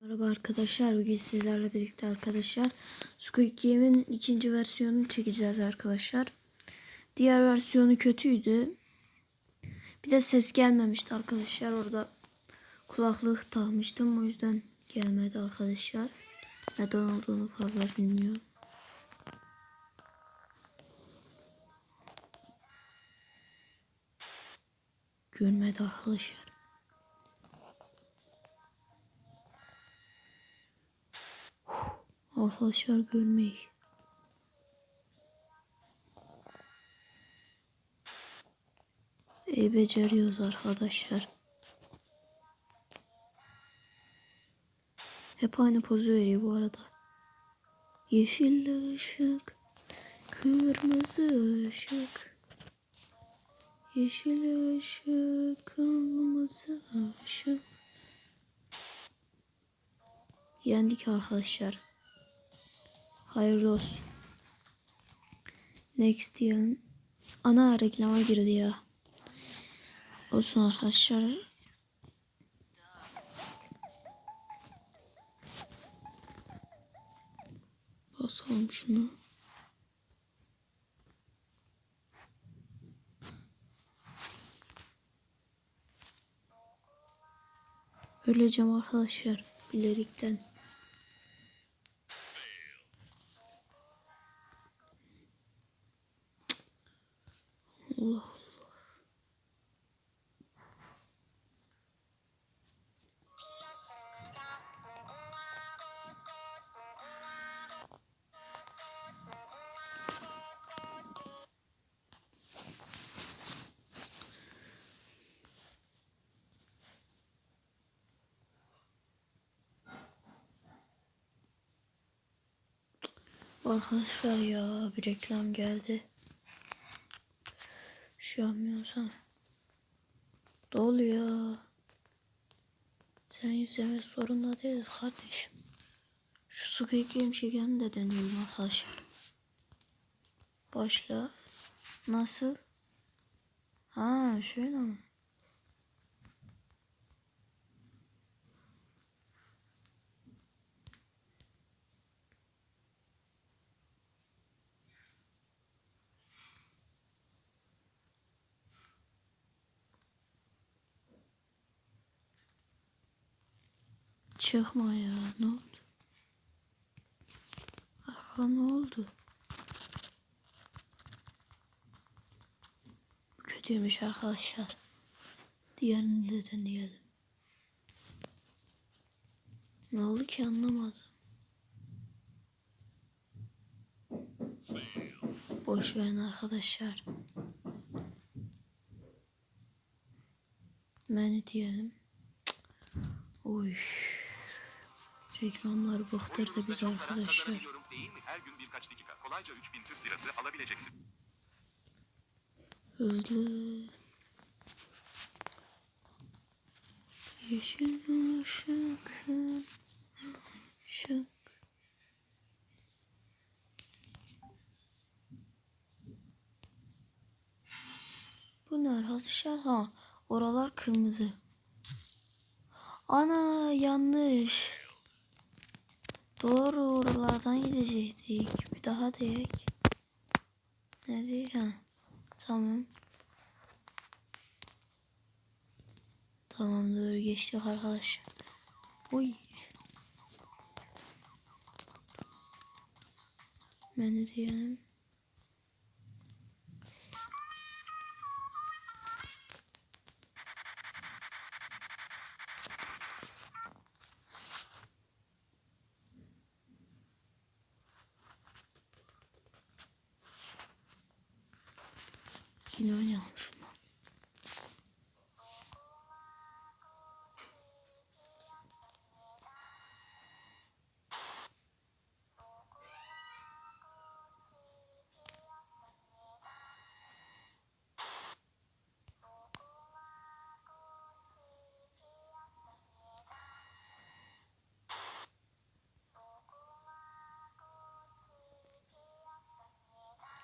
Merhaba arkadaşlar. Bugün sizlerle birlikte arkadaşlar Squid Game'in ikinci versiyonunu çekeceğiz arkadaşlar. Diğer versiyonu kötüydü. Bir de ses gelmemişti arkadaşlar. Orada kulaklık takmıştım. O yüzden gelmedi arkadaşlar. Neden olduğunu fazla bilmiyorum. Görmedi arkadaşlar. Arkadaşlar görmeyi. İyi beceriyoruz arkadaşlar. Hep aynı pozu veriyor bu arada. Yeşil ışık, kırmızı ışık. Yeşil ışık, kırmızı ışık. Yendik arkadaşlar. Hayırlı olsun. Next diyelim. Ana reklama girdi ya. Olsun arkadaşlar. Basalım şunu. Öleceğim arkadaşlar. Bilerekten. Allah Allah. Arkadaşlar ya bir reklam geldi. Şey yapmıyorsan. Dolu ya. Sen izlemek zorunda değiliz kardeşim. Şu Squid Game şekerini de deniyorum arkadaşlar. Başla. Nasıl? Ha şöyle mi? Çıkma ya ne oldu? Aha ne oldu? Bu Kötüymüş arkadaşlar. Diğerini de deneyelim. Ne oldu ki anlamadım. Boş verin arkadaşlar. Menü diyelim. Cık. Oy. Reklamlar bıktırdı biz arkadaşlar. Her gün birkaç dakika. Kolayca 3000 Türk lirası alabileceksin. Hızlı. Yeşil ışık. Işık. Bu ne arkadaşlar? Ha, oralar kırmızı. Ana yanlış. Doğru oralardan gidecektik. Bir daha diyek. Ne diyor? Ha. Tamam. Tamamdır geçtik arkadaşlar. Oy. Menü diyelim. Yine oynayalım şunu.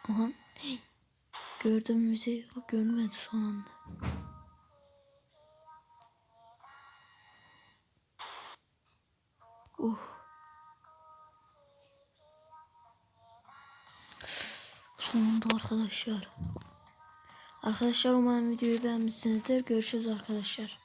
Aha. Gördüm bizi. Görmedi son anda. Uh. Sonunda arkadaşlar. Arkadaşlar umarım videoyu beğenmişsinizdir. Görüşürüz arkadaşlar.